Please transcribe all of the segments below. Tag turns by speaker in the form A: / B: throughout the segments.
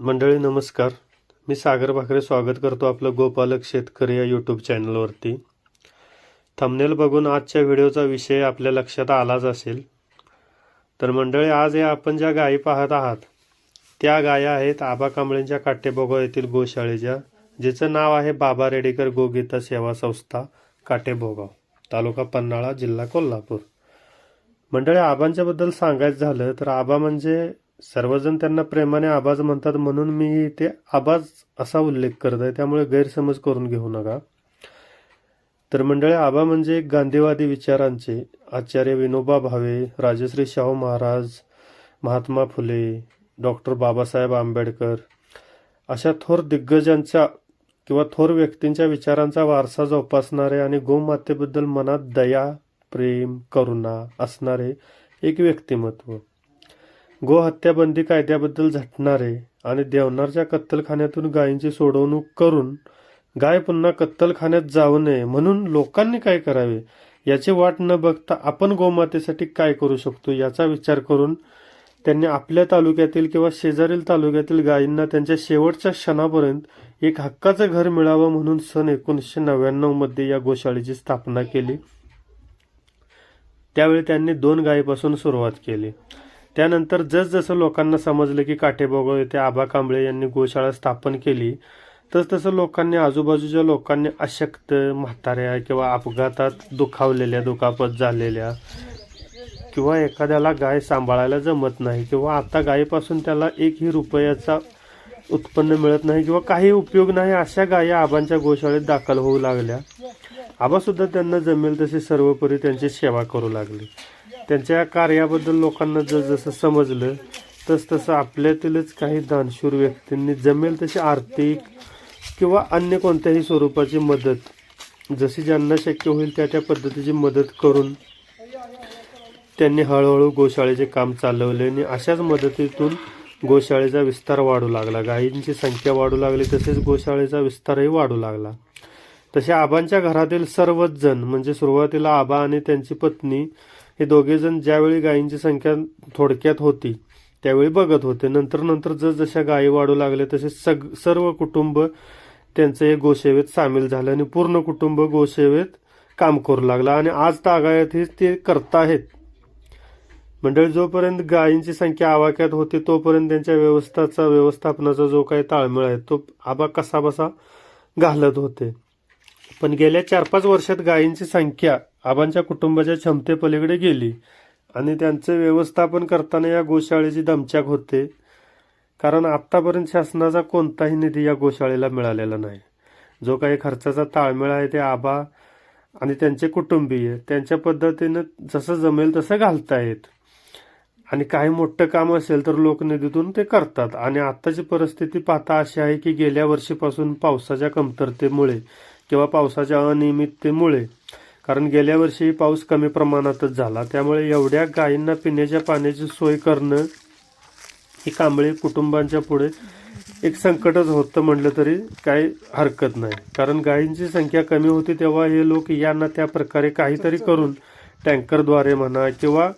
A: मंडळी नमस्कार. मी सागर भाकरे स्वागत करतो आपलं गोपालक शेतकरी या यूट्यूब चॅनलवरती थंबनेल बघून आजच्या व्हिडिओचा विषय आपल्या लक्षात आलाच असेल. तर मंडळी आज या आपण ज्या गायी पाहत आहात त्या गाया आहेत आबा कांबळेंच्या काटेबोगाव येथील गोशाळेच्या जिचं नाव आहे बाबा रेडेकर गोगीता सेवा संस्था काटेबोगाव तालुका पन्हाळा जिल्हा कोल्हापूर. मंडळी आबांच्याबद्दल सांगायचं झालं तर आबा म्हणजे सर्वजण त्यांना प्रेमाने आबाज म्हणतात म्हणून मी इथे आबाज असा उल्लेख करत आहे. त्यामुळे गैरसमज करून घेऊ नका. तर मंडळी आबा म्हणजे एक गांधीवादी विचारांचे आचार्य विनोबा भावे राजश्री शाहू महाराज महात्मा फुले डॉक्टर बाबासाहेब आंबेडकर अशा थोर दिग्गजांच्या किंवा थोर व्यक्तींच्या विचारांचा वारसा जोपासणारे आणि गोमातेबद्दल मनात दया प्रेम करुणा असणारे एक व्यक्तिमत्व. गोहत्याबंदी कायद्याबद्दल झटणारे आणि देवनारच्या कत्तलखान्यातून गायींची सोडवणूक करून गाय पुन्हा कत्तलखान्यात जाऊ नये म्हणून लोकांनी काय करावे? याची वाट न बघता आपण गोमातेसाठी काय करू शकतो याचा विचार करून त्यांनी आपल्या तालुक्यातील किंवा शेजारील तालुक्यातील गायींना त्यांच्या शेवटच्या क्षणापर्यंत एक हक्काचं घर मिळावं म्हणून सन एकोणीसशे नव्याण्णवमध्ये या गोशाळेची स्थापना केली. त्यावेळी त्यांनी दोन गायीपासून सुरुवात केली. त्यानंतर जसजसं लोकांना समजलं की काठेबोगळ येथे आबा कांबळे यांनी गोशाळा स्थापन केली तस तसं लोकांनी आजूबाजूच्या लोकांनी अशक्त म्हाताऱ्या किंवा अपघातात दुखावलेल्या दुखापत झालेल्या किंवा एखाद्याला गाय सांभाळायला जमत नाही किंवा आता गायीपासून त्याला एकही रुपयाचा उत्पन्न मिळत नाही किंवा काही उपयोग नाही अशा गायी आबांच्या गोशाळेत दाखल होऊ लागल्या. आबासुद्धा त्यांना जमेल तसे सर्वपरी त्यांची सेवा करू लागली. त्यांच्या कार्याबद्दल लोकांना जसजसं समजलं तस तसं आपल्यातीलच काही दानशूर व्यक्तींनी जमेल तशी आर्थिक किंवा अन्य कोणत्याही स्वरूपाची मदत जशी ज्यांना शक्य होईल त्या त्या पद्धतीची मदत करून त्यांनी हळूहळू गोशाळेचे काम चालवले आणि अशाच मदतीतून गोशाळेचा विस्तार वाढू लागला. गायींची संख्या वाढू लागली तसेच गोशाळेचा विस्तारही वाढू लागला. तसे आबांच्या घरातील सर्वच जण म्हणजे सुरुवातीला आबा आणि त्यांची पत्नी हे दोघेजण ज्यावेळी गायींची संख्या थोडक्यात होती त्यावेळी बघत होते. नंतर नंतर जसजशा गायी वाढू लागले तसे सग सर्व कुटुंब त्यांचं हे गोसेवेत सामील झालं आणि पूर्ण कुटुंब गोसेवेत काम करू लागलं. आणि आज तागायत ते करत आहेत. मंडळी जोपर्यंत गायींची संख्या आवाक्यात होती तोपर्यंत त्यांच्या व्यवस्थाचा व्यवस्थापनाचा जो काही ताळमेळ आहे तो आबा कसा बसा घालत होते. पण गेल्या चार पाच वर्षात गायींची संख्या आबांच्या कुटुंबाच्या क्षमतेपलीकडे गेली आणि त्यांचे व्यवस्थापन करताना या गोशाळेची दमछाक होते. कारण आत्तापर्यंत शासनाचा कोणताही निधी या गोशाळेला मिळालेला नाही. जो काही खर्चाचा ताळमेळ आहे ते आबा आणि त्यांचे कुटुंबीय त्यांच्या पद्धतीनं जसं जमेल तसं घालतायत. आणि काही मोठं काम असेल तर लोकनिधीतून ते करतात. आणि आत्ताची परिस्थिती पाहता अशी आहे की गेल्या वर्षीपासून पावसाच्या कमतरतेमुळे किंवा पावसाच्या अनियमिततेमुळे कारण गेल्या वर्षी पाऊस कमी प्रमाणातच झाला. त्यामुळे एवढ्या गायींना पिण्याच्या पाण्याची सोय करणं ही कांबळे कुटुंबांच्या पुढे एक संकटच होतं म्हटलं तरी काही हरकत नाही. कारण गायींची संख्या कमी होती तेव्हा हे लोक यांना त्या प्रकारे काहीतरी करून टँकरद्वारे म्हणा किंवा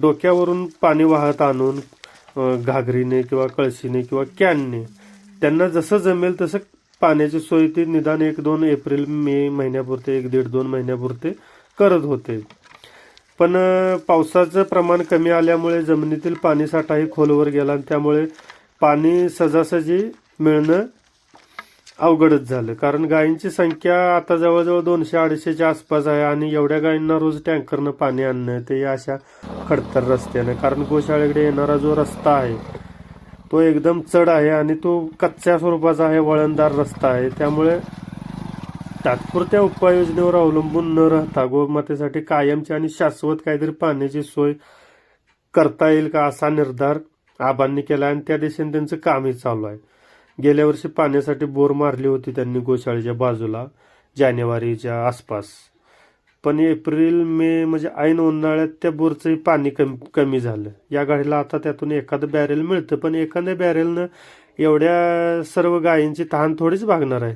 A: डोक्यावरून पाणी वाहत आणून घागरीने किंवा कळशीने किंवा कॅनने त्यांना जसं जमेल तसं पाण्याची सोय ते निदान एक दोन एप्रिल मे महिन्यापुरते एक दीड दोन महिन्यापुरते करत होते. पण पावसाचं प्रमाण कमी आल्यामुळे जमिनीतील पाणीसाठाही खोलवर गेला आणि त्यामुळे पाणी सजासजी मिळणं अवघडच झालं. कारण गायींची संख्या आता जवळजवळ दोनशे अडीचशेच्या आसपास आहे आणि एवढ्या गायींना रोज टँकरनं पाणी आणणं ते अशा खडतर रस्त्यानं. कारण गोशाळेकडे येणारा जो रस्ता आहे तो एकदम चढ आहे आणि तो कच्च्या स्वरूपाचा आहे वळणदार रस्ता आहे. त्यामुळे तात्पुरत्या उपाययोजनेवर अवलंबून न राहता गोमातेसाठी कायमची आणि शाश्वत काहीतरी पाण्याची सोय करता येईल का असा निर्धार आबांनी केला आणि त्या दिशेने त्यांचं कामही चालू आहे. गेल्या वर्षी पाण्यासाठी बोर मारली होती त्यांनी गोशाळेच्या बाजूला जानेवारीच्या आसपास. पण एप्रिल मे म्हणजे ऐन उन्हाळ्यात त्या बोरचंही पाणी कमी कमी झालं. या गाडीला आता त्यातून एखादं बॅरेल मिळतं पण एखाद्या बॅरेलनं एवढ्या सर्व गायींची तहान थोडीच भागणार आहे.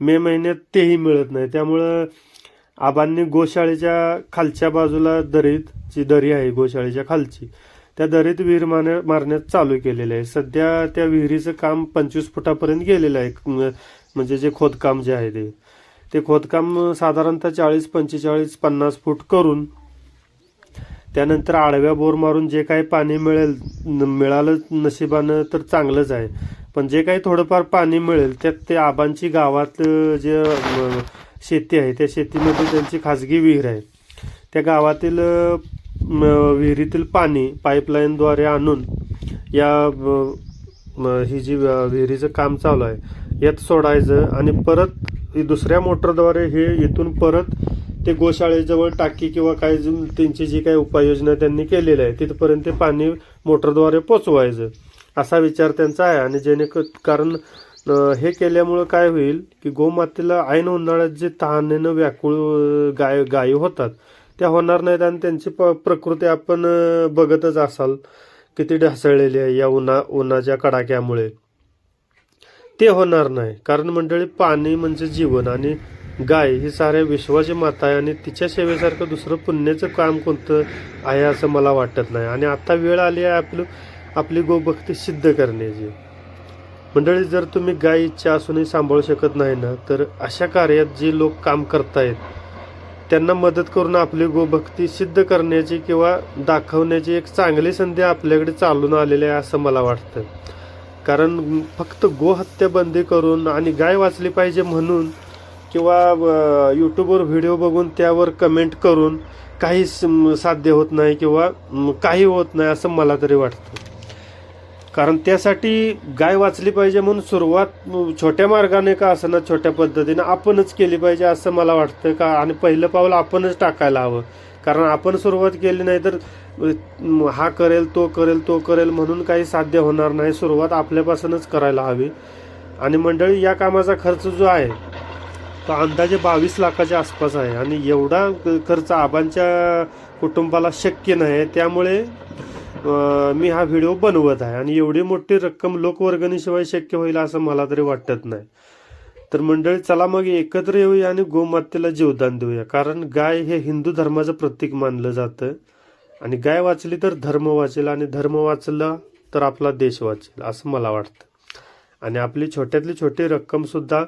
A: मे महिन्यात तेही मिळत नाही. त्यामुळं आबांनी गोशाळेच्या खालच्या बाजूला दरीत जी दरी आहे गोशाळेच्या खालची त्या दरीत विहीर मारण्या मारण्यात चालू केलेलं आहे. सध्या त्या विहिरीचं काम पंचवीस फुटापर्यंत गेलेलं आहे. म्हणजे जे खोदकाम जे आहे ते. ते खोदकाम साधारणतः चाळीस पंचेचाळीस पन्नास फूट करून त्यानंतर आडव्या बोर मारून जे काही पाणी मिळेल न- मिळालं नशिबानं तर चांगलंच आहे. पण जे काही थोडंफार पाणी मिळेल त्यात ते आबांची गावात जे शेती आहे त्या शेतीमध्ये त्यांची खाजगी विहीर आहे. त्या गावातील विहिरीतील पाणी पाईपलाईनद्वारे आणून या ही जी विहिरीचं काम चालू आहे यात सोडायचं आणि परत दुसऱ्या मोटरद्वारे हे इथून परत ते गोशाळेजवळ टाकी किंवा काय त्यांची जी काही उपाययोजना त्यांनी केलेली आहे तिथपर्यंत ते पाणी मोटरद्वारे पोचवायचं. असा विचार त्यांचा आहे. आणि जेणेकर कारण हे केल्यामुळं काय होईल की गोमातेला ऐन उन्हाळ्यात जे तहानेनं व्याकुळ गाय गायी होतात त्या होणार नाहीत आणि त्यांची प- प्रकृती आपण बघतच असाल किती ढासळलेली आहे या उन्हा उन्हाच्या कडाक्यामुळे. ते होणार नाही. कारण मंडळी पाणी म्हणजे जीवन आणि गाय ही साऱ्या विश्वाची माता आहे आणि तिच्या सेवेसारखं दुसरं पुण्याचं काम कोणतं आहे असं मला वाटत नाही. आणि आता वेळ आली आहे आपलं आपली गोभक्ती सिद्ध करण्याची. मंडळी जर तुम्ही गाय इच्छा असूनही सांभाळू शकत नाही ना तर अशा कार्यात जे लोक काम करतायत त्यांना मदत करून आपली गोभक्ती सिद्ध करण्याची किंवा दाखवण्याची एक चांगली संधी आपल्याकडे चालून आलेली आहे असं मला वाटतं. कारण फक्त गोहत्या बंदी करून आणि गाय वाचली पाहिजे म्हणून किंवा यूट्यूबवर व्हिडिओ बघून त्यावर कमेंट करून काही साध्य होत नाही किंवा काही होत नाही असं मला तरी वाटतं. कारण त्यासाठी गाय वाचली पाहिजे म्हणून सुरुवात छोट्या मार्गाने का असं ना छोट्या पद्धतीनं आपणच केली पाहिजे असं मला वाटतं का? आणि पहिलं पाऊल आपणच टाकायला हवं. कारण आपण सुरुवात केली नाही तर हा करेल तो करेल तो करेल म्हणून काही साध्य होणार नाही. सुरुवात आपल्यापासूनच करायला हवी. आणि मंडळी या कामाचा खर्च जो आहे तो अंदाजे बावीस लाखाच्या आसपास आहे. आणि एवढा खर्च आबांच्या कुटुंबाला शक्य नाही. त्यामुळे मी हा व्हिडिओ बनवत आहे. आणि एवढी मोठी रक्कम लोकवर्गणीशिवाय शक्य होईल असं मला तरी वाटत नाही. तर मंडळी चला मग एकत्र येऊया आणि गोमातेला जीवदान देऊया. कारण गाय हे हिंदू धर्माचं प्रतीक मानलं जातं. आणि गाय वाचली तर धर्म वाचेल आणि धर्म वाचला तर आपला देश वाचेल असं मला वाटतं. आणि आपली छोट्यातली छोटी रक्कमसुद्धा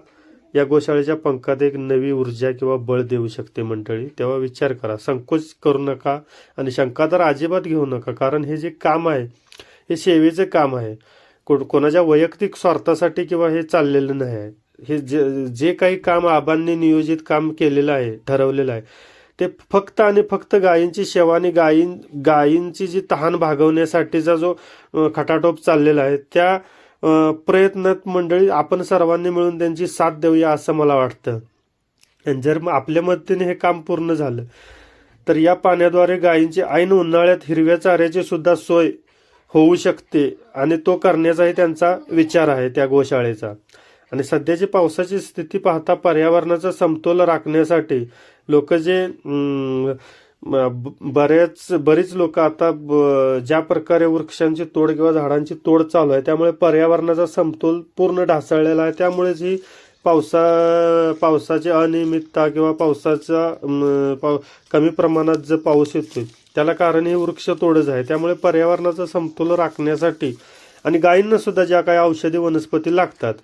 A: या गोशाळेच्या पंखात एक नवी ऊर्जा किंवा बळ देऊ शकते मंडळी. तेव्हा विचार करा. संकोच करू नका आणि शंका तर अजिबात घेऊ नका. कारण हे जे काम आहे हे सेवेचं काम आहे. को कोणाच्या वैयक्तिक स्वार्थासाठी किंवा हे चाललेलं नाही आहे. हे जे जे काही काम आबांनी नियोजित काम केलेलं आहे ठरवलेलं आहे ते फक्त आणि फक्त गायींची सेवा आणि गायीं गायींची जी तहान भागवण्यासाठीचा जो खटाटोप चाललेला आहे त्या प्रयत्नात मंडळी आपण सर्वांनी मिळून त्यांची साथ देऊया असं मला वाटतं. जर मग आपल्या मदतीने हे काम पूर्ण झालं तर या पाण्याद्वारे गायींची ऐन उन्हाळ्यात हिरव्या चाऱ्याची सुद्धा सोय होऊ शकते आणि तो करण्याचाही त्यांचा विचार आहे त्या गोशाळेचा. आणि सध्याची पावसाची स्थिती पाहता पर्यावरणाचा समतोल राखण्यासाठी लोक जे बरेच ब- बऱ्याच बरीच लोक आता ब- ज्या प्रकारे वृक्षांची तोड किंवा झाडांची तोड चालू आहे त्यामुळे पर्यावरणाचा समतोल पूर्ण ढासळलेला आहे. त्यामुळेच ही पावसा पावसाची अनियमितता किंवा पावसाचा पाव कमी प्रमाणात जो पाऊस येतो त्याला कारण हे वृक्ष तोडच आहे. त्यामुळे पर्यावरणाचा समतोल राखण्यासाठी आणि गायींना सुद्धा ज्या काही औषधी वनस्पती लागतात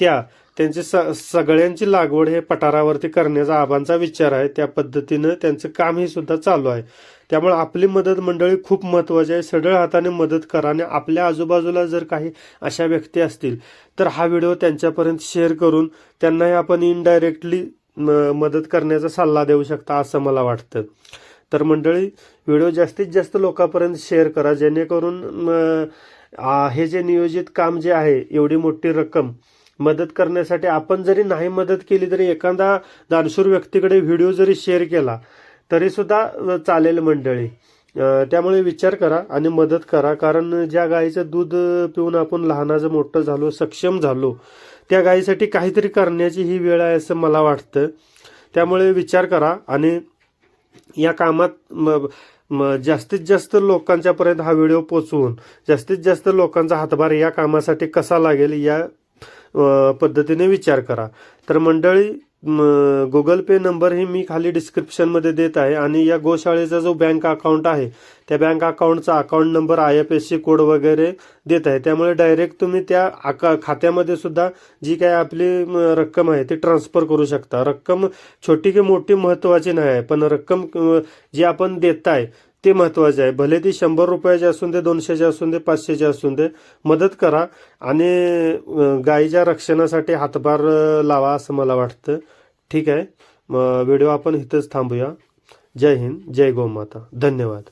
A: त्या त्यांची स सगळ्यांची लागवड हे पठारावरती करण्याचा आबांचा विचार आहे. त्या पद्धतीनं त्यांचं काम हे सुद्धा चालू आहे. त्यामुळे आपली मदत मंडळी खूप महत्त्वाची आहे. सढळ हाताने मदत करा आणि आपल्या आजूबाजूला जर काही अशा व्यक्ती असतील तर हा व्हिडिओ त्यांच्यापर्यंत शेअर करून त्यांनाही आपण इनडायरेक्टली मदत करण्याचा सल्ला देऊ शकता असं मला वाटतं. तर मंडळी व्हिडिओ जास्तीत जास्त लोकांपर्यंत शेअर करा. जेणेकरून हे जे नियोजित काम जे आहे एवढी मोठी रक्कम मदत करण्यासाठी आपण जरी नाही मदत केली तरी एखादा दानशूर व्यक्तीकडे व्हिडिओ जरी शेअर केला तरी सुद्धा चालेल मंडळी. त्यामुळे विचार करा आणि मदत करा. कारण ज्या गाईचं दूध पिऊन आपण लहानाचं मोठं झालो सक्षम झालो त्या गायीसाठी काहीतरी करण्याची ही वेळ आहे असं मला वाटतं. त्यामुळे विचार करा आणि या कामात जास्तीत जास्त लोकांच्यापर्यंत हा व्हिडिओ पोचवून जास्तीत जास्त लोकांचा हातभार या कामासाठी कसा लागेल या पद्धतीने विचार करा. तर मंडळी गुगल पे नंबरही मी खाली डिस्क्रिप्शनमध्ये देत आहे आणि या गोशाळेचा जो बँक अकाउंट आहे त्या bank अकाउंटचा account number I F S C code वगैरे देत आहे. त्यामुळे डायरेक्ट तुम्ही त्या अका खात्यामध्ये सुद्धा जी काय आपली म, रक्कम आहे ती ट्रान्सफर करू शकता. रक्कम छोटी की मोठी महत्त्वाची नाही आहे पण रक्कम जी आपण देत आहे ते महत्त्वाचे आहे. भले ती शंभर रुपयाची असून दे दोनशेची असून दे पाचशेची असून दे मदत करा आणि गायीच्या रक्षणासाठी हातभार लावा असं मला वाटतं. ठीक आहे. मग व्हिडिओ आपण इथंच थांबूया. जय हिंद जय गोमाता. धन्यवाद.